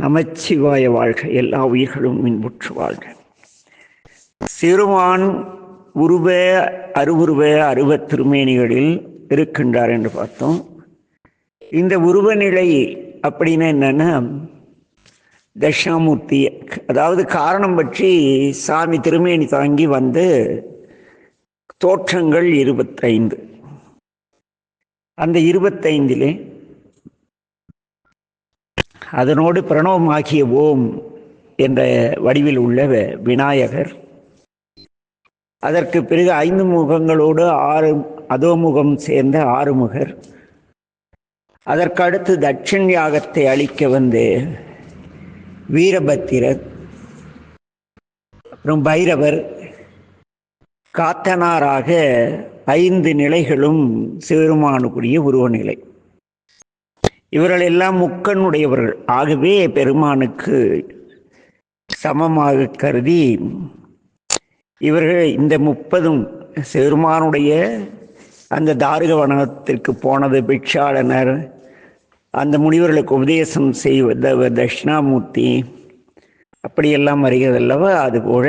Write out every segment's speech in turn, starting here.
நமச்சிவாய வாழ்க. எல்லா உயிர்களும் மின்புற்று வாழ்க சிறுவான் உருவ அருவுருவ அருவத் திருமேனிகளில் இருக்கின்றார் என்று பார்த்தோம். இந்த உருவ நிலை அப்படின்னு என்னன்னா தட்சிணாமூர்த்தி அதாவது காரணம் பற்றி சாமி திருமேனி தாங்கி வந்து தோற்றங்கள் இருபத்தைந்து. அந்த இருபத்தைந்திலே அதனோடு பிரணவமாகிய ஓம் என்ற வடிவில் உள்ள விநாயகர். அதற்கு பிறகு ஐந்து முகங்களோடு ஆறு அதோமுகம் சேர்ந்த ஆறுமுகர். அதற்கடுத்து தட்சிண் யாகத்தை அளிக்க வந்து வீரபத்திரர் அப்புறம் பைரவர் காத்தனாராக ஐந்து நிலைகளும் சிவருமானுக்குரிய உருவநிலை. இவர்கள் எல்லாம் முக்கனுடையவர்கள் ஆகவே பெருமானுக்கு சமமாக கருதி இவர்கள் இந்த முப்பதும் பெருமானுடைய அந்த தாருக வனத்திற்கு போனது பிக்ஷாளனர் அந்த முனிவர்களுக்கு உபதேசம் செய்வத தட்சிணாமூர்த்தி. அப்படியெல்லாம் வருகிறது அல்லவா அதுபோல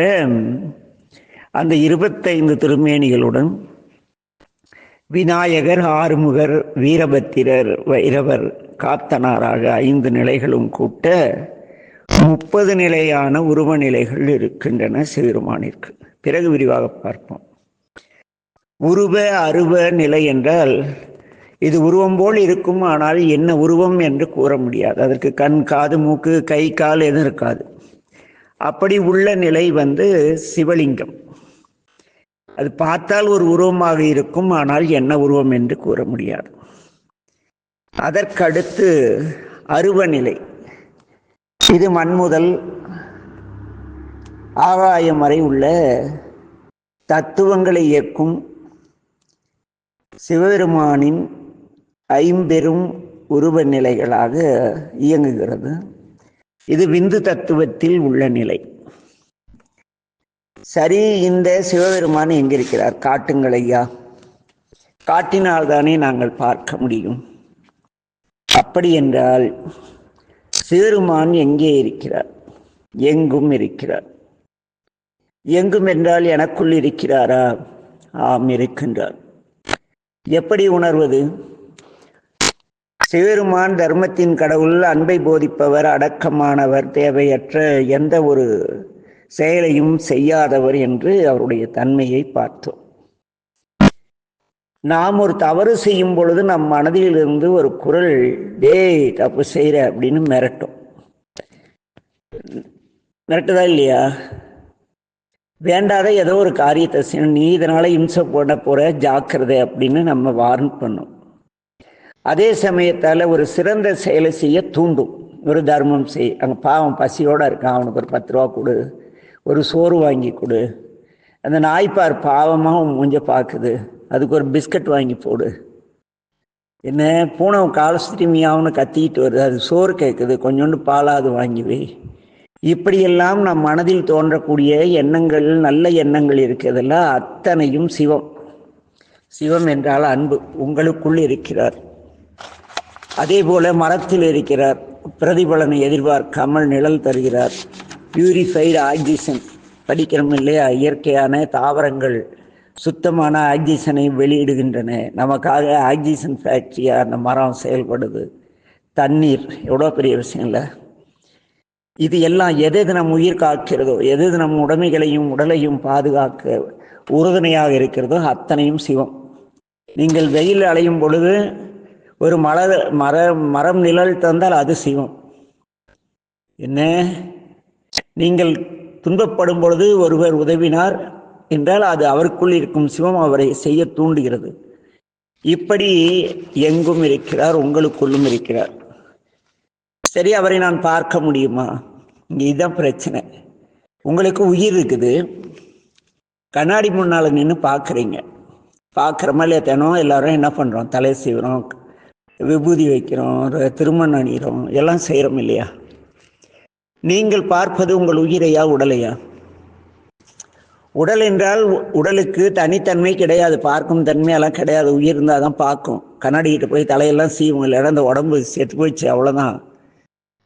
அந்த இருபத்தைந்து திருமேனிகளுடன் விநாயகர் ஆறுமுகர் வீரபத்திரர் வைரவர் காத்தனாராக ஐந்து நிலைகளும் கூட்ட முப்பது நிலையான உருவ நிலைகள் இருக்கின்றன சிறுமானிற்கு. பிறகு விரிவாக பார்ப்போம். உருவ அருவ நிலை என்றால் இது உருவம் போல் இருக்கும் ஆனால் என்ன உருவம் என்று கூற முடியாது. அதற்கு கண் காது மூக்கு கை கால் எதுவும் இருக்காது. அப்படி உள்ள நிலை வந்து சிவலிங்கம். அது பார்த்தால் ஒரு உருவமாக இருக்கும் ஆனால் என்ன உருவம் என்று கூற முடியாது. அதற்கடுத்து அருவநிலை. இது மண் முதல் ஆகாயம் வரை உள்ள தத்துவங்களை இயக்கும் சிவபெருமானின் ஐம்பெரும் உருவ நிலைகளாக இயங்குகிறது. இது விந்து தத்துவத்தில் உள்ள நிலை. சரி இந்த சிவபெருமான் எங்கிருக்கிறார்? காட்டுங்கள் ஐயா காட்டினால்தானே நாங்கள் பார்க்க முடியும். அப்படி என்றால் சிவருமான் எங்கே இருக்கிறார்? எங்கும் இருக்கிறார். எங்கும் என்றால் எனக்குள் இருக்கிறாரா? ஆம் இருக்கின்றார். எப்படி உணர்வது? சிவருமான் தர்மத்தின் கடவுள் அன்பை போதிப்பவர் அடக்கமானவர் தேவையற்ற எந்த ஒரு செயலையும் செய்யாதவர் என்று அவருடைய தன்மையை பார்த்தோம். நாம் ஒரு தவறு செய்யும் பொழுது நம் மனதிலிருந்து ஒரு குரல் டேய் தப்பு செய்கிற அப்படின்னு மிரட்டும். மிரட்டுதா இல்லையா? வேண்டாத ஏதோ ஒரு காரியத்தை செய்யணும். நீ இதனால் இம்சை போட போகிற ஜாக்கிரதை அப்படின்னு நம்ம வார்ன் பண்ணும். அதே சமயத்தால் ஒரு சிறந்த செயலை செய்ய தூண்டும். ஒரு தர்மம் செய். அங்கே பாவம் பசியோடு இருக்கான். அவனுக்கு ஒரு பத்து ரூபா கொடு. ஒரு சோறு வாங்கி கொடு. அந்த நாய்ப்பார் பாவமாக மூஞ்ச பார்க்குது அதுக்கு ஒரு பிஸ்கட் வாங்கி போடு. என்ன பூனை கால சுத்திமியாவுன்னு கத்திக்கிட்டு வருது. அது சோறு கேட்குது கொஞ்சோண்டு பாலாது வாங்கிவி இப்படியெல்லாம் நம் மனதில் தோன்றக்கூடிய எண்ணங்கள் நல்ல எண்ணங்கள் இருக்கிறதெல்லாம் அத்தனையும் சிவம். சிவம் என்றால் அன்பு. உங்களுக்குள் இருக்கிறார். அதே போல மரத்தில் இருக்கிறார். பிரதிபலனை எதிர்பார்க்காமல் நிழல் தருகிறார். பியூரிஃபைடு ஆக்சிஜன் படிக்கிறோம் இல்லையா? இயற்கையான தாவரங்கள். சுத்தமான ஆக்சிஜனை வெளியிடுகின்றன. நமக்காக ஆக்சிஜன் ஃபேக்ட்ரியாக அந்த மரம் செயல்படுது. தண்ணீர் எவ்வளோ பெரிய விஷயம் இல்லை இது எல்லாம் எது எது நம் உயிர் காக்கிறதோ எது எது நம் உடைமைகளையும் உடலையும் பாதுகாக்க உறுதுணையாக இருக்கிறதோ அத்தனையும் சிவம். நீங்கள் வெயில் அலையும் பொழுது ஒரு மலர் மர மரம் நிழல் தந்தால் அது சிவம். என்ன? நீங்கள் துன்பப்படும் பொழுது ஒருவர் உதவினார் என்றால் அது அவருக்குள் இருக்கும் சிவம் அவரை செய்ய தூண்டுகிறது. இப்படி எங்கும் இருக்கிறார் உங்களுக்குள்ளும் இருக்கிறார். சரி அவரை நான் பார்க்க முடியுமா? இங்கே இதுதான் பிரச்சனை. உங்களுக்கு உயிர் இருக்குது. கண்ணாடி முன்னால் நின்று பார்க்குறீங்க. பார்க்குற மாதிரி தினம் எல்லாரும் என்ன பண்ணுறோம் தலை செய்கிறோம் விபூதி வைக்கிறோம் திருமணம் அணிகிறோம் எல்லாம் செய்கிறோம் இல்லையா? நீங்கள் பார்ப்பது உங்கள் உயிரையா உடலையா? உடல் என்றால் உடலுக்கு தனித்தன்மை கிடையாது. பார்க்கும் தன்மையெல்லாம் கிடையாது. உயிர் இருந்தால் தான் பார்க்கும். கண்ணாடிக்கிட்ட போய் தலையெல்லாம் சீவும் இல்லைன்னா அந்த உடம்பு செத்து போயிடுச்சு. அவ்வளோதான்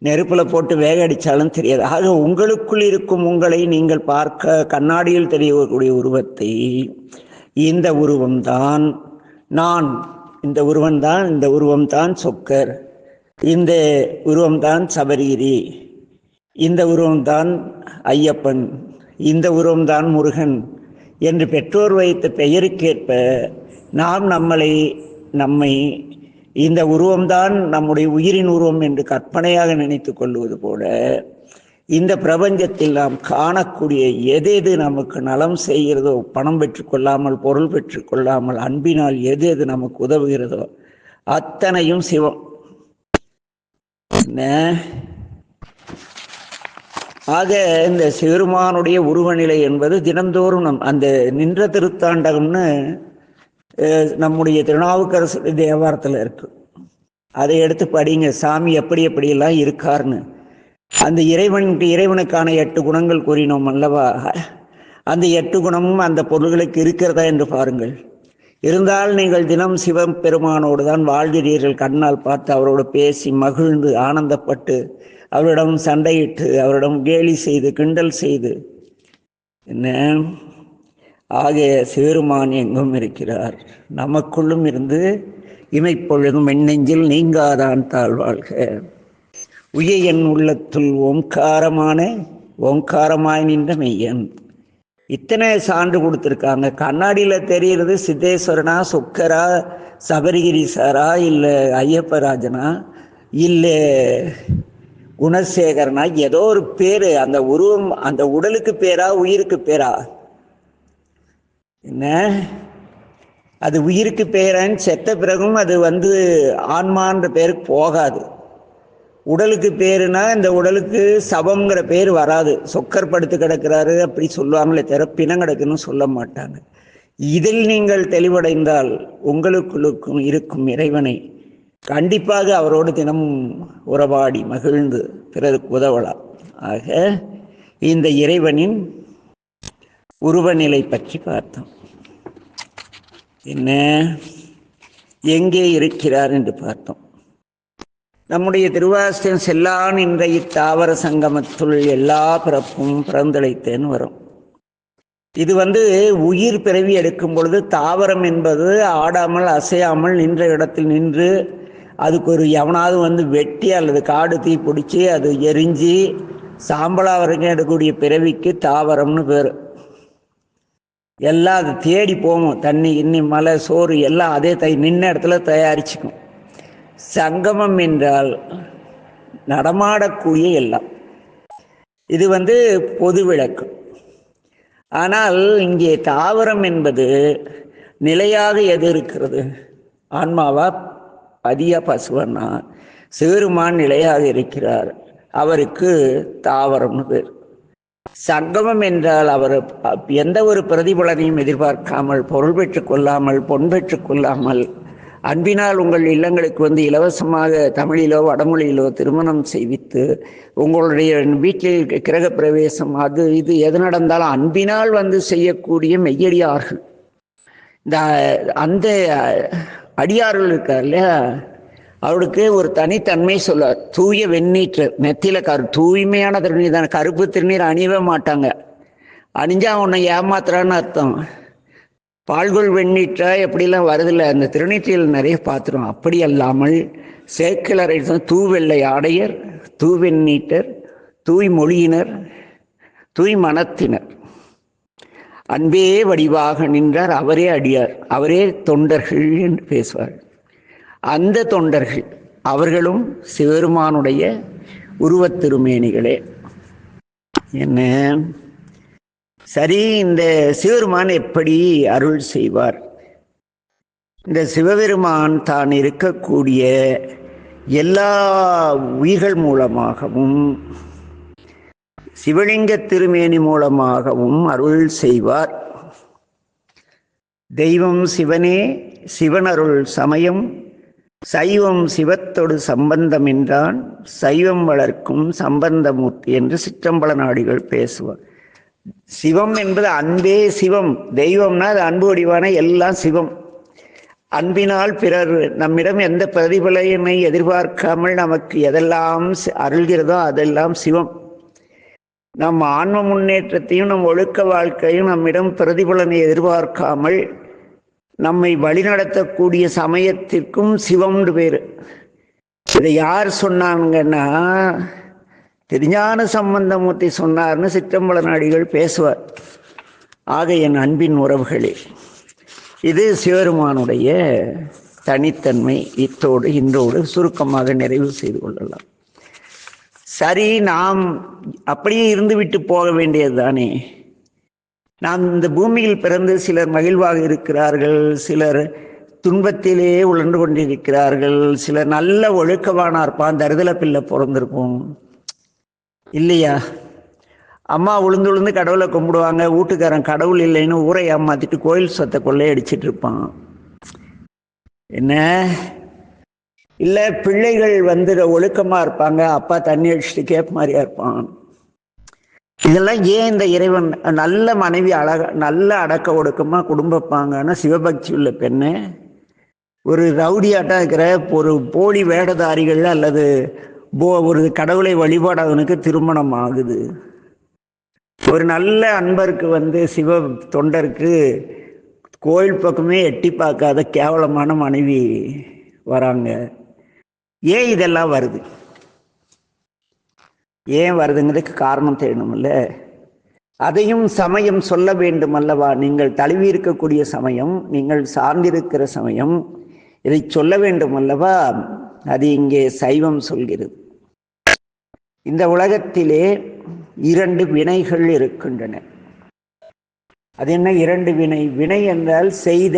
நெருப்பில் போட்டு வேக அடித்தாலும் தெரியாது. ஆக உங்களுக்குள் இருக்கும் உங்களை நீங்கள் பார்க்க கண்ணாடியில் தெரியக்கூடிய உருவத்தை இந்த உருவம்தான் நான் இந்த உருவம்தான் இந்த உருவம்தான் சொக்கர். இந்த உருவம்தான் சபரிகிரி இந்த உருவம்தான் ஐயப்பன். இந்த உருவம்தான் முருகன் என்று பெற்றோர் வைத்த பெயருக்கேற்ப நாம் நம்மளை நம்மை இந்த உருவம்தான் நம்முடைய உயிரின் உருவம் என்று கற்பனையாக நினைத்து கொள்வது போல இந்த பிரபஞ்சத்தில் நாம் காணக்கூடிய எது எது நமக்கு நலம் செய்கிறதோ பணம் பெற்றுக்கொள்ளாமல் பொருள் பெற்றுக்கொள்ளாமல் அன்பினால் எது எது நமக்கு உதவுகிறதோ அத்தனையும் சிவம். என்ன? ஆக இந்த சிறுமானுடைய உருவநிலை என்பது தினந்தோறும் நம் அந்த நின்ற திருத்தாண்டகம்னு நம்முடைய திருநாவுக்கரசு தேவாரத்தில் இருக்கு. அதை எடுத்து படிங்க. சாமி எப்படி எப்படியெல்லாம் இருக்கார்னு. அந்த இறைவனுக்கு இறைவனுக்கான எட்டு குணங்கள் கூறினோம் அல்லவா? அந்த எட்டு குணமும் அந்த பொருள்களுக்கு இருக்கிறதா என்று பாருங்கள். இருந்தால் நீங்கள் தினம் சிவம் பெருமானோடு தான் வாழ்கிறீர்கள். கண்ணால் பார்த்து அவரோடு பேசி மகிழ்ந்து ஆனந்தப்பட்டு அவரிடம் சண்டையிட்டு அவரிடம் கேலி செய்து கிண்டல் செய்து என்ன? ஆகிய சிவருமான் எங்கும் இருக்கிறார். நமக்குள்ளும் இருந்து இமைப்பொழுதும் எண்ணெஞ்சில் நீங்காதான் தாழ்வாழ்க உய என் உள்ளத்துள் ஓங்காரமான ஓங்காரமாய் நின்ற மெய்யன். இத்தனை சான்று கொடுத்துருக்காங்க. கண்ணாடியில் தெரிகிறது சித்தேஸ்வரனா சொக்கரா சபரிகிரீசாரா இல்லை ஐயப்பராஜனா இல்லை. குணசேகரனா? ஏதோ ஒரு பேர் அந்த உருவம் அந்த உடலுக்கு பேரா உயிருக்கு பேரா? என்ன? அது உயிருக்கு பேரன்னு செத்த பிறகும் அது வந்து ஆன்மான்ற பேருக்கு போகாது. உடலுக்கு பேருனா இந்த உடலுக்கு சபம்ங்கிற பேர் வராது. சொக்கர் படுத்து கிடக்கிறாரு அப்படி சொல்லுவாங்களே தவிர பிணம் கிடக்குன்னு சொல்ல மாட்டாங்க. இதில் நீங்கள் தெளிவடைந்தால் உங்களுக்குள்ளுக்கும் இருக்கும் இறைவனை கண்டிப்பாக அவரோடு தினமும் உறவாடி மகிழ்ந்து பிறருக்கு உதவலாம். ஆக இந்த இறைவனின் உருவநிலை பற்றி பார்த்தோம். என்ன? எங்கே இருக்கிறார் என்று பார்த்தோம். நம்முடைய திருவாசன் செல்லான் என்ற இத்தாவர சங்கமத்துள் எல்லா பிறப்பும் பிறந்தளித்தேன்னு வரும். இது வந்து உயிர் பிறவி எடுக்கும் பொழுது தாவரம் என்பது ஆடாமல் அசையாமல் நின்ற இடத்தில் நின்று அதுக்கு ஒரு எவனாவது வந்து வெட்டி அல்லது காடு தீ பிடிச்சி அது எரிஞ்சு சாம்பலாக வரைக்கும் எடுக்கக்கூடிய பிறவிக்கு தாவரம்னு பேர். எல்லாம் அது தேடி போகும். தண்ணி இன்னி மலை சோறு எல்லாம் அதே தை நின்ன இடத்துல தயாரிச்சுக்கும். சங்கமம் என்றால் நடமாடக்கூடிய எல்லாம். இது வந்து பொது விளக்கு. ஆனால் இங்கே தாவரம் என்பது நிலையாக எது இருக்கிறது ஆன்மாவா? அதிக பசுவன்னா சேருமான் நிலையாக இருக்கிறார். அவருக்கு தாவரம்னு பேர் சங்கமம் என்றால் அவர் எந்த ஒரு பிரதிபலனையும் எதிர்பார்க்காமல் பொருள் பெற்றுக் கொள்ளாமல் பொன் பெற்றுக் கொள்ளாமல் அன்பினால் உங்கள் இல்லங்களுக்கு வந்து இலவசமாக தமிழிலோ வடமொழியிலோ திருமணம் செய்வித்து உங்களுடைய வீட்டில் கிரக பிரவேசம் அது இது எது நடந்தாலும் அன்பினால் வந்து செய்யக்கூடிய மெய்யடியார்கள். இந்த அந்த அடியார்கள் இருக்கார் இல்லையா? அவருக்கு ஒரு தனித்தன்மை சொல்ல தூய வெந்நீற்று நெத்தியில கரு தூய்மையான திருநீர் தானே கருப்பு திருநீர் அணியவே மாட்டாங்க. அணிஞ்சா உன்னை ஏமாத்துறான்னு அர்த்தம். பால்கொள் வெண்ணீற்றா எப்படிலாம் வருதில்ல அந்த திருநீற்றில் நிறைய பார்த்துருவோம். அப்படி அல்லாமல் சேக்கிலரை தூவெள்ளை ஆடையர் தூவெண்ணீட்டர் தூய் மொழியினர் தூய் மனத்தினர். அன்பே வடிவாக நின்றார் அவரே அடியார் அவரே தொண்டர்கள் என்று பேசுவார். அந்த தொண்டர்கள் அவர்களும் சிவருமானுடைய உருவத் திருமேனிகளே. என்ன? சரி இந்த சிவருமான் எப்படி அருள் செய்வார்? இந்த சிவபெருமான் தான் இருக்கக்கூடிய எல்லா உயிர்கள் மூலமாகவும் சிவலிங்க திருமேனி மூலமாகவும் அருள் செய்வார். தெய்வம் சிவனே சிவனருள் சமயம். சைவம் சிவத்தொடு சம்பந்தம் என்றான் சைவம் வளர்க்கும் சம்பந்தமூர்த்தி என்று சிற்றம்பல நாடிகள் பேசுவார். சிவம் என்பது அன்பே சிவம். தெய்வம்னா அது அன்பு வடிவான எல்லாம் சிவம். அன்பினால் பிறர் நம்மிடம் எந்த பிரதிபலனை எதிர்பார்க்காமல் நமக்கு எதெல்லாம் அருள்கிறதோ அதெல்லாம் சிவம். நம் ஆன்ம முன்னேற்றத்தையும் நம் ஒழுக்க வாழ்க்கையும் நம்மிடம் பிரதிபலனை எதிர்பார்க்காமல் நம்மை வழிநடத்தக்கூடிய சமயத்திற்கும் சிவம்னு பேர். இதை யார் சொன்னாங்கன்னா திருஞான சம்பந்தமூர்த்தி சொன்னார்னு சிற்றம்பல நாடிகள் பேசுவார். ஆக என் அன்பின் உறவுகளே இது சிவருமானுடைய தனித்தன்மை இத்தோடு இன்றோடு சுருக்கமாக நிறைவு செய்து கொள்ளலாம். சரி நாம் அப்படியே இருந்துவிட்டு போக வேண்டியது தானே. நாம் இந்த பூமியில் பிறந்து சிலர் மகிழ்வாக இருக்கிறார்கள் சிலர் துன்பத்திலே உழன்று கொண்டிருக்கிறார்கள் சிலர் நல்ல ஒழுக்கமான இருப்பான் தருதல பிள்ளை பிறந்திருக்கும். இல்லையா? அம்மா உளுந்து உளுந்து கடவுளை கும்பிடுவாங்க வீட்டுக்காரன் கடவுள் இல்லைன்னு ஊரை ஏமாத்திட்டு கோயில் சொத்தை கொள்ளையடிச்சிட்டு இருப்பான். என்ன? இல்லை பிள்ளைகள் வந்து ஒழுக்கமாக இருப்பாங்க அப்பா தண்ணி அடிச்சுட்டு கேப் மாதிரியா இருப்பான். இதெல்லாம் ஏன் இந்த இறைவன் நல்ல மனைவி அழக நல்ல அடக்க ஒடுக்கமாக குடும்பப்பாங்கன்னா சிவபக்தி உள்ள பெண்ணு ஒரு ரவுடியாட்டம் இருக்கிற ஒரு போலி வேடதாரிகள் அல்லது போ ஒரு கடவுளை வழிபாடாதவனுக்கு திருமணம் ஆகுது. ஒரு நல்ல அன்பருக்கு வந்து சிவ தொண்டருக்கு கோயில் பக்கமே எட்டி பார்க்காத கேவலமான மனைவி வராங்க. ஏன் இதெல்லாம் வருது? ஏன் வருதுங்கிறதுக்கு காரணம் தேடணும்ல? அதையும் சமயம் சொல்ல வேண்டும் அல்லவா நீங்கள் தழுவி இருக்கக்கூடிய சமயம் நீங்கள் சார்ந்திருக்கிற சமயம் இதை சொல்ல வேண்டும் அல்லவா அது இங்கே சைவம் சொல்கிறது. இந்த உலகத்திலே இரண்டு வினைகள் இருக்கின்றன. அது என்ன? இரண்டு வினை. வினை என்றால் செய்த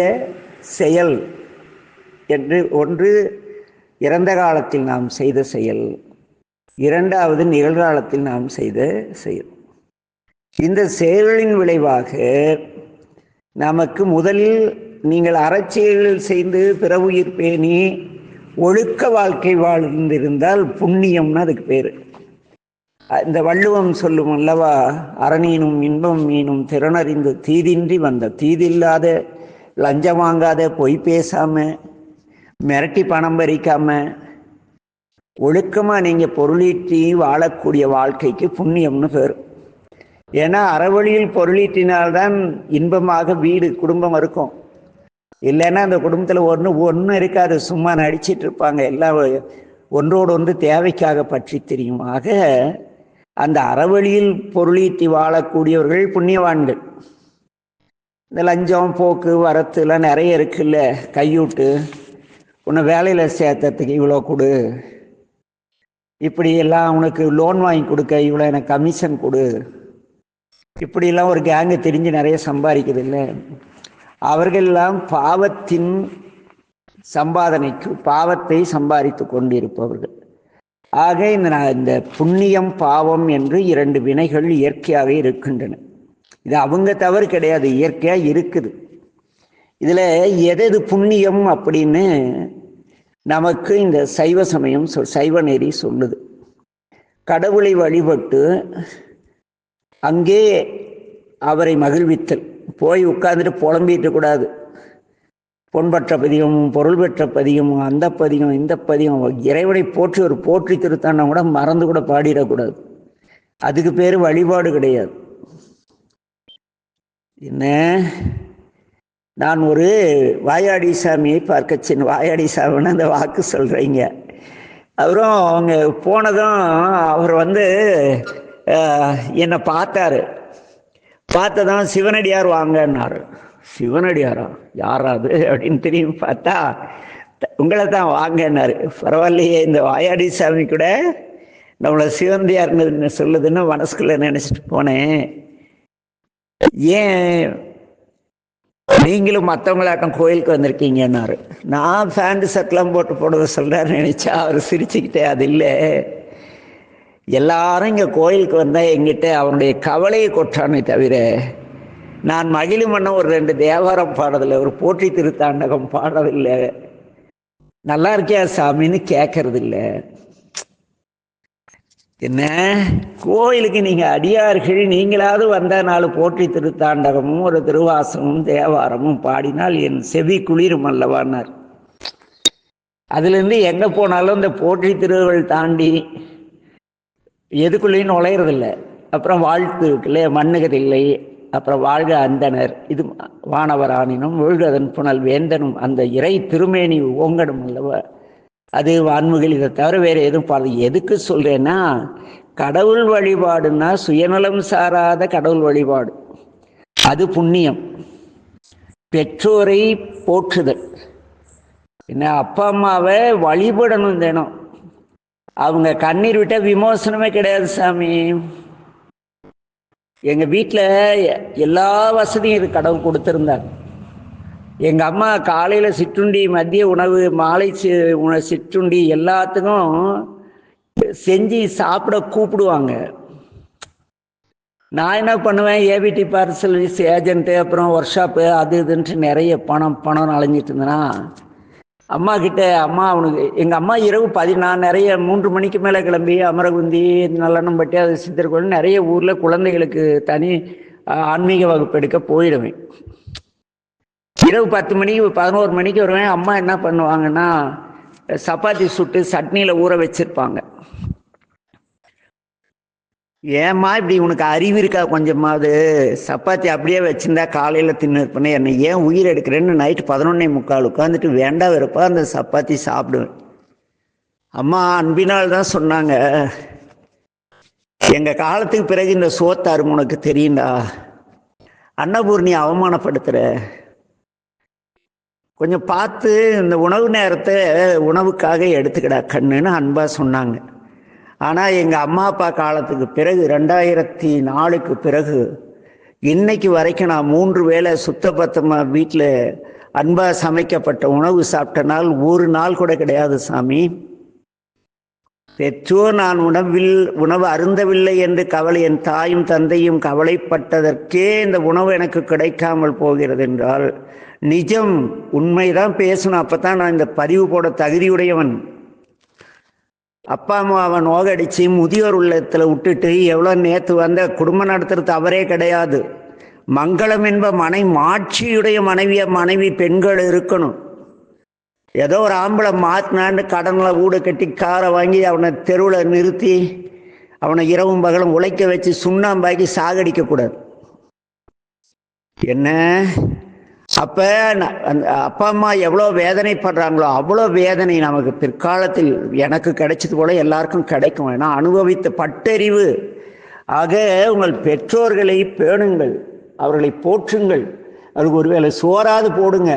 செயல் என்று ஒன்று இறந்த காலத்தில் நாம் செய்த செயல் இரண்டாவது நிகழ்காலத்தில் நாம் செய்த செயல். இந்த செயல்களின் விளைவாக நமக்கு முதலில் நீங்கள் அறச்செயல்கள் செய்து பிறவுயிர் பேணி ஒழுக்க வாழ்க்கை வாழ்ந்திருந்தால் புண்ணியம்னு அதுக்கு பேர். இந்த வள்ளுவம் சொல்லும் அல்லவா அரணீனும் இன்பம் மீனும் திறனறிந்து தீதின்றி வந்த தீதில்லாத லஞ்சம் வாங்காத பொய் பேசாமல் மிரட்டி பணம் பறிக்காம ஒழுக்கமாக நீங்கள் பொருளீட்டி வாழக்கூடிய வாழ்க்கைக்கு புண்ணியம்னு பேர். ஏன்னா அறவழியில் பொருளீட்டினால்தான் இன்பமாக வீடு குடும்பம் இருக்கும். இல்லைன்னா அந்த குடும்பத்தில் ஒன்று ஒன்றும் இருக்காது. சும்மா நடிச்சிட்டு இருப்பாங்க. எல்லாம் ஒன்றோடு ஒன்று தேவைக்காக பற்றி தெரியும் ஆக அந்த அறவழியில் பொருளீட்டி வாழக்கூடியவர்கள் புண்ணியவான்கள். இந்த லஞ்சம் போக்கு வரத்துலாம் நிறைய இருக்குல்ல? கையூட்டு உன்னை வேலையில் சேர்த்ததுக்கு இவ்வளோ கொடு. இப்படி எல்லாம் உனக்கு லோன் வாங்கி கொடுக்க இவ்வளோ எனக்கு கமிஷன் கொடு. இப்படியெல்லாம் ஒரு கேங்கு தெரிஞ்சு நிறைய சம்பாதிக்குது இல்லை. அவர்களெல்லாம் பாவத்தின் சம்பாதனைக்கு பாவத்தை சம்பாதித்து கொண்டிருப்பவர்கள். ஆக இந்த நான் இந்த புண்ணியம் பாவம் என்று இரண்டு வினைகள் இயற்கையாக இருக்கின்றன. இது அவங்க தவறு கிடையாது இயற்கையாக இருக்குது. இதில் எது எது புண்ணியம் அப்படின்னு நமக்கு இந்த சைவ சமயம் சொல் சைவ நெறி சொல்லுது. கடவுளை வழிபட்டு அங்கே அவரை மகிழ்வித்தல். போய் உட்கார்ந்துட்டு புலம்பிட்டு கூடாது. பொன் பெற்ற பதியம் பொருள் பெற்ற பதியம் அந்த பதியம் இந்த பதியம் இறைவனை போற்றி ஒரு போற்றி திருத்தான கூட மறந்து கூட பாடிடக்கூடாது. அதுக்கு பேர் வழிபாடு கிடையாது. என்ன? நான் ஒரு வாயாடி சாமியை பார்க்க சின்ன வாயாடி சாமின்னு அந்த வாக்கு சொல்கிறீங்க அப்புறம் அவங்க போனதும் அவர் வந்து என்னை பார்த்தாரு. பார்த்ததும் சிவனடியார் வாங்கன்னாரு. சிவனடியாரா? யாராது அப்படின்னு திரும்பி பார்த்தா உங்களை தான் வாங்கன்னாரு. பரவாயில்லையே இந்த வாயாடி சாமி கூட நம்மளை சிவந்தியார்னு சொல்லுதுன்னு மனசுக்குள்ள நினச்சிட்டு போனேன். ஏன் நீங்களும் மற்றவங்களாட்டம் கோயிலுக்கு வந்திருக்கீங்கன்னாரு. நான் ஃபேண்ட் ஷர்ட்லாம் போட்டு போடுறத சொல்கிறாரு நினச்சா அவர் சிரிச்சுக்கிட்டே அது இல்லை. எல்லாரும் இங்கே கோயிலுக்கு வந்தால் எங்கிட்ட அவனுடைய கவலையை கொட்டானே தவிர நான் மகிழும் ஒரு ரெண்டு தேவாரம் பாடதில்லை ஒரு போற்றி திருத்தாண்டகம் பாடுறதில்லை. நல்லா இருக்கியா சாமின்னு கேட்கறதில்லை என்ன? கோயிலுக்கு நீங்கள் அடியார்கள் நீங்களாவது வந்த நாள் போற்றி திருத்தாண்டகமும் ஒரு திருவாசமும் தேவாரமும் பாடினால் என் செவி குளிரும் அல்லவான்னார் அதுலேருந்து எங்கே போனாலும் இந்த போற்றி திருவுகள் தாண்டி எதுக்குள்ளேயும் நுழையிறதில்ல. அப்புறம் வாழ்த்து இருக்குல்ல மண்ணுகதில்லை அப்புறம் வாழ்க அந்தனர். இது வானவரானினும் ஒழுகதன் புனல் வேந்தனும் அந்த இறை திருமேனி ஓங்கடும் அல்லவா? அது வான்முகில் இதை தவிர வேறு எதுவும் பாடு எதுக்கு சொல்கிறேன்னா கடவுள் வழிபாடுன்னா சுயநலம் சாராத கடவுள் வழிபாடு. அது புண்ணியம். பெற்றோரை போற்றுதல். என்ன அப்பா அம்மாவை வழிபடணும் தினம். அவங்க கண்ணீர் விட்ட விமோசனமே கிடையாது சாமி. எங்கள் வீட்டில் எல்லா வசதியும் இது கடவுள் கொடுத்துருந்தாங்க எங்கள் அம்மா காலையில் சிற்றுண்டி மதிய உணவு மாலை சி- சிற்றுண்டி எல்லாத்துக்கும் செஞ்சு சாப்பிட கூப்பிடுவாங்க. நான் என்ன பண்ணுவேன்? ஏபிடி பார்சல் ஏஜென்ட்டு அப்புறம் ஒர்க் ஷாப்பு அது இதுன்ட்டு நிறைய பணம் பணம் அலைஞ்சிட்டு இருந்தேன்னா அம்மா கிட்ட அம்மா அவனுக்கு எங்கள் அம்மா இரவு பதி நான் நிறைய மூன்று மணிக்கு மேலே கிளம்பி அமரகுந்தி நல்லெண்ணம்பட்டி அது சித்தர் நிறைய ஊரில் குழந்தைகளுக்கு தனி ஆன்மீக வகுப்பு எடுக்க போயிடுவேன். இரவு பத்து மணிக்கு பதினோரு மணிக்கு வருவேன். அம்மா என்ன பண்ணுவாங்கன்னா சப்பாத்தி சுட்டு சட்னியில் ஊற வச்சிருப்பாங்க. ஏம்மா இப்படி உனக்கு அறிவு இருக்கா கொஞ்சமாவது? சப்பாத்தி அப்படியே வச்சிருந்தா காலையில் தின்னு இருப்பேனே என்னை ஏன் உயிர் எடுக்கிறேன்னு நைட்டு பதினொன்னே முக்கால் உட்காந்துட்டு வேண்டாம் இருப்பா அந்த சப்பாத்தி சாப்பிடுவேன். அம்மா அன்பினால் தான் சொன்னாங்க. எங்கள் காலத்துக்கு பிறகு இந்த சோத்தாரு உனக்கு தெரியுண்டா அன்னபூர்ணி அவமானப்படுத்துகிற கொஞ்சம் பார்த்து இந்த உணவு நேரத்தை உணவுக்காக எடுத்துக்கிடா கண்ணுன்னு அன்பாக சொன்னாங்க. ஆனால் எங்கள் அம்மா அப்பா காலத்துக்கு பிறகு ரெண்டாயிரத்தி நாலுக்கு பிறகு இன்னைக்கு வரைக்கும் நான் மூன்று வேளை சுத்தபத்தமாக வீட்டில் அன்பாக சமைக்கப்பட்ட உணவு சாப்பிட்ட நாள் ஒரு நாள் கூட கிடையாது சாமி. பெற்றோர் நான் உணவில் உணவு அருந்தவில்லை என்று கவலை என் தாயும் தந்தையும் கவலைப்பட்டதற்கே இந்த உணவு எனக்கு கிடைக்காமல் போகிறது என்றால் நிஜம் உண்மைதான் பேசணும். அப்பதான் நான் இந்த பதிவு போட தகுதியுடையவன். அப்பா அம்மாவை நோகடிச்சு முதியோர் உள்ளத்தில் விட்டுட்டு எவ்வளோ நேற்று வந்த குடும்பம் நடத்துறது அவரே கிடையாது. மங்களம் என்ப மனை மாட்சியுடைய மனைவிய மனைவி பெண்கள் இருக்கணும். ஏதோ ஒரு ஆம்பளை மாத்தினான்னு கடனில் வீடு கட்டி காரை வாங்கி அவனை தெருவில் நிறுத்தி அவனை இரவும் பகலும் உழைக்க வச்சு சுண்ணாம்பாக்கி சாகடிக்கக்கூடாது. என்ன? அப்ப அந்த அப்பா அம்மா எவ்வளோ வேதனைப்படுறாங்களோ அவ்வளோ வேதனை நமக்கு பிற்காலத்தில் எனக்கு கிடைச்சது போல எல்லாருக்கும் கிடைக்கும். ஏன்னா அனுபவித்த பட்டறிவு. ஆக உங்கள் பெற்றோர்களை பேணுங்கள். அவர்களை போற்றுங்கள். அவருக்கு ஒருவேளை சோறாவது போடுங்க.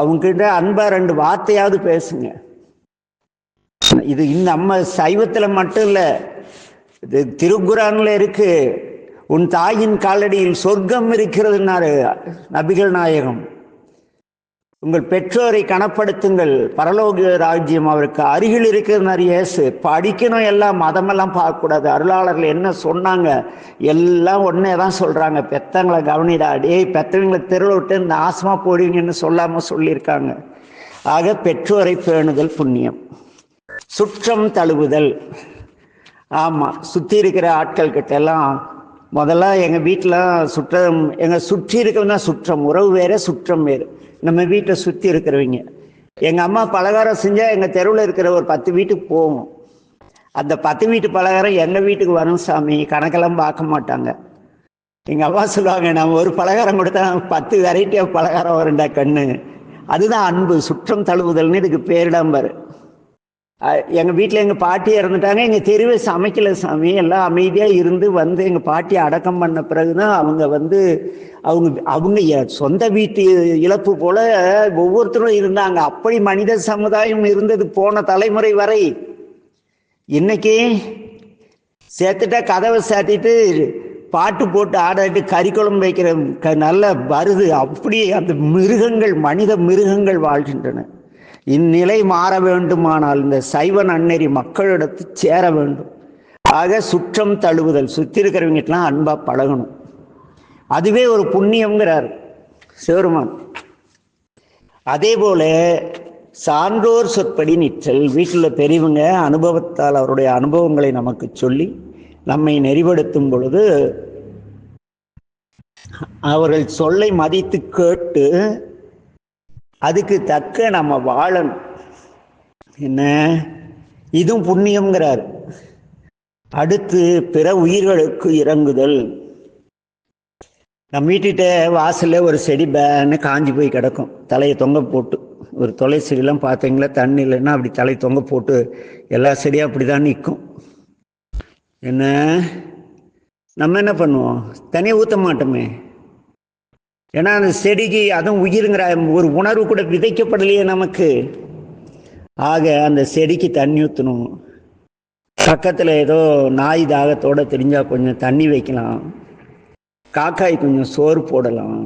அவங்ககிட்ட அன்பா ரெண்டு வார்த்தையாவது பேசுங்க. இது இந்த நம்ம சைவத்துல மட்டும் இல்ல. இது திருக்குறான்ல இருக்கு. உன் தாயின் காலடியில் சொர்க்கம் இருக்கிறதுனாரு நபிகள் நாயகம். உங்கள் பெற்றோரை கனப்படுத்துங்கள். பரலோக ராஜ்யம் அவருக்கு அருகில் இருக்கிறதுனாரு இயேசு படிக்கணும் எல்லாம் மதமெல்லாம் பார்க்கக்கூடாது. அருளாளர்கள் என்ன சொன்னாங்க? எல்லாம் ஒன்னே தான் சொல்கிறாங்க பெத்தங்களை கவனிடா. டேய் பெத்தவங்களை தெருவில் விட்டு இந்த ஆசமா போடுவீங்கன்னு சொல்லாமல் சொல்லியிருக்காங்க. ஆக பெற்றோரை பேணுதல் புண்ணியம். சுற்றம் தழுவுதல். ஆமாம் சுற்றி இருக்கிற ஆட்கள் கிட்ட எல்லாம் முதல்ல எங்கள் வீட்டில் சுற்றம் எங்கள் சுற்றி இருக்கிறதுனா தான் சுற்றம். உறவு வேறு சுற்றம் வேறு. நம்ம வீட்டை சுற்றி இருக்கிறவங்க. எங்கள் அம்மா பலகாரம் செஞ்சால் எங்கள் தெருவில் இருக்கிற ஒரு பத்து வீட்டுக்கு போவோம். அந்த பத்து வீட்டு பலகாரம் எங்கள் வீட்டுக்கு வரும் சாமி? கணக்கெல்லாம் பார்க்க மாட்டாங்க. எங்கள் அம்மா சொல்லுவாங்க நம்ம ஒரு பலகாரம் கொடுத்தா பத்து வெரைட்டி ஆஃப் பலகாரம் வருண்டா கண்ணு. அதுதான் அன்பு சுற்றம் தழுவுதல்னு இதுக்கு பேரிடாம எங்கள் எங்க வீட்டில் எங்க பாட்டி இறந்துட்டாங்க. எங்க தெருவை சமைக்கல சாமி. எல்லாம் அமைதியா இருந்து வந்து எங்க பாட்டி அடக்கம் பண்ண பிறகுதான் அவங்க வந்து அவங்க அவங்க சொந்த வீட்டு இழப்பு போல ஒவ்வொருத்தரும் இருந்தாங்க. அப்படி மனித சமுதாயம் இருந்தது போன தலைமுறை வரை. இன்னைக்கு சேர்த்துட்டா கதவை சாத்திட்டு பாட்டு போட்டு ஆடாட்டு கறி குழம்பு வைக்கிற க நல்ல வருது. அப்படி அந்த மிருகங்கள் மனித மிருகங்கள் வாழ்கின்றன. இந்நிலை மாற வேண்டுமானால் இந்த சைவ நன்னெறி மக்களிடத்து சேர வேண்டும். ஆக சுற்றம் தழுவுதல் சுற்றி இருக்கிறவங்கிட்டலாம் அன்பாக பழகணும். அதுவே ஒரு புண்ணியம்ங்கிறார் சிவருமான் அதே போல சான்றோர் சொற்படி நிற்றல் வீட்டில் பெரியவங்க அனுபவத்தால் அவருடைய அனுபவங்களை நமக்கு சொல்லி நம்மை நெறிப்படுத்தும் பொழுது அவர்கள் சொல்லை மதித்து கேட்டு அதுக்கு தக்க நம்ம வாழணும். என்ன? இதுவும் புண்ணியம்ங்கிறார். அடுத்து பிற உயிர்களுக்கு இறங்குதல். நம்ம வீட்டுகிட்ட வாசல்ல ஒரு செடி பேன்னு காஞ்சி போய் கிடக்கும். தலையை தொங்க போட்டு. ஒரு தொலை செடியெல்லாம் பார்த்தீங்களா? தண்ணி இல்லைன்னா அப்படி தலை தொங்க போட்டு எல்லா செடியும் அப்படி தான் நிற்கும். என்ன? நம்ம என்ன பண்ணுவோம்? தனியாக ஊற்ற மாட்டோமே. ஏன்னா அந்த செடிக்கு அதுவும் உயிருங்கிற ஒரு உணர்வு கூட விதைக்கப்படலையே நமக்கு. ஆக அந்த செடிக்கு தண்ணி ஊற்றணும் பக்கத்தில் ஏதோ நாய் தாகத்தோடு தெரிஞ்சால் கொஞ்சம் தண்ணி வைக்கலாம். காக்காய் கொஞ்சம் சோறு போடலாம்.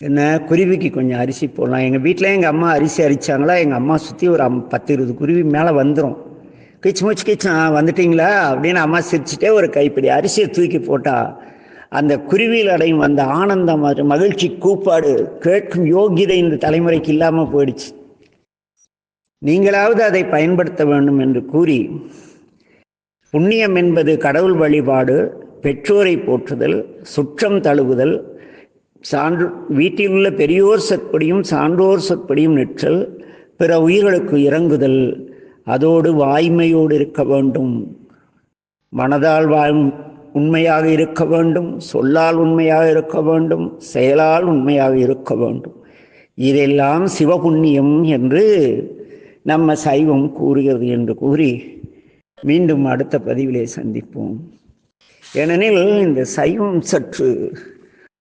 என்ன குருவிக்கு கொஞ்சம் அரிசி போடலாம். எங்கள் வீட்டில் எங்கள் அம்மா அரிசி அரிச்சாங்களா எங்கள் அம்மா சுற்றி ஒரு அம் பத்து இருபது குருவி மேலே வந்துடும் கிச்சு மூச்சு கிச்சு வந்துட்டிங்களா வந்துட்டீங்களா? அப்படின்னு அம்மா சிரிச்சுட்டே ஒரு கைப்பிடி அரிசியை தூக்கி போட்டால் அந்த குருவியில் அடையும் அந்த ஆனந்தம் அது மகிழ்ச்சி கூப்பாடு கேட்கும் யோகியதை இந்த தலைமுறைக்கு இல்லாமல் போயிடுச்சு. நீங்களாவது அதை பயன்படுத்த வேண்டும் என்று கூறி புண்ணியம் என்பது கடவுள் வழிபாடு பெற்றோரை போற்றுதல் சுற்றம் தழுவுதல் சான்று வீட்டிலுள்ள பெரியோர் சொற்படியும் சான்றோர் சொற்படியும் நிற்றல் பிற உயிர்களுக்கு இறங்குதல் அதோடு வாய்மையோடு இருக்க வேண்டும். மனதால் வாழும் உண்மையாக இருக்க வேண்டும் சொல்லால் உண்மையாக இருக்க வேண்டும் செயலால் உண்மையாக இருக்க வேண்டும். இதெல்லாம் சிவபுண்ணியம் என்று நம்ம சைவம் கூறுகிறது என்று கூறி மீண்டும் அடுத்த பதிவிலே சந்திப்போம். ஏனெனில் இந்த சைவம் சற்று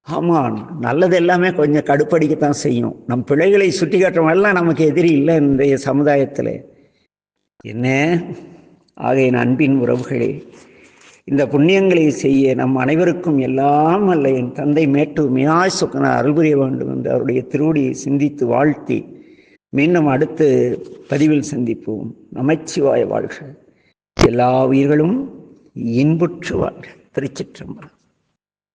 ஆமாம் நல்லது எல்லாமே கொஞ்சம் கடுப்படிக்கத்தான் செய்யும். நம் பிள்ளைகளை சுட்டி காட்டுறவங்கெல்லாம் நமக்கு எதிரி இல்லை இன்றைய சமுதாயத்தில். என்ன? ஆகைய அன்பின் உறவுகளே இந்த புண்ணியங்களை செய்ய நம் அனைவருக்கும் எல்லாம் அல்ல. என் தந்தை மேட்டு மியாய் சுக்கன அருள் புரிய வேண்டும் என்று அவருடைய திருவடியை சிந்தித்து வாழ்த்தி மீண்டும் அடுத்து பதிவில் சந்திப்போம். நமச்சிவாய வாழ்க. எல்லா உயிர்களும் இன்புற்று வாழ்க. திருச்சிற்றம்பலம்.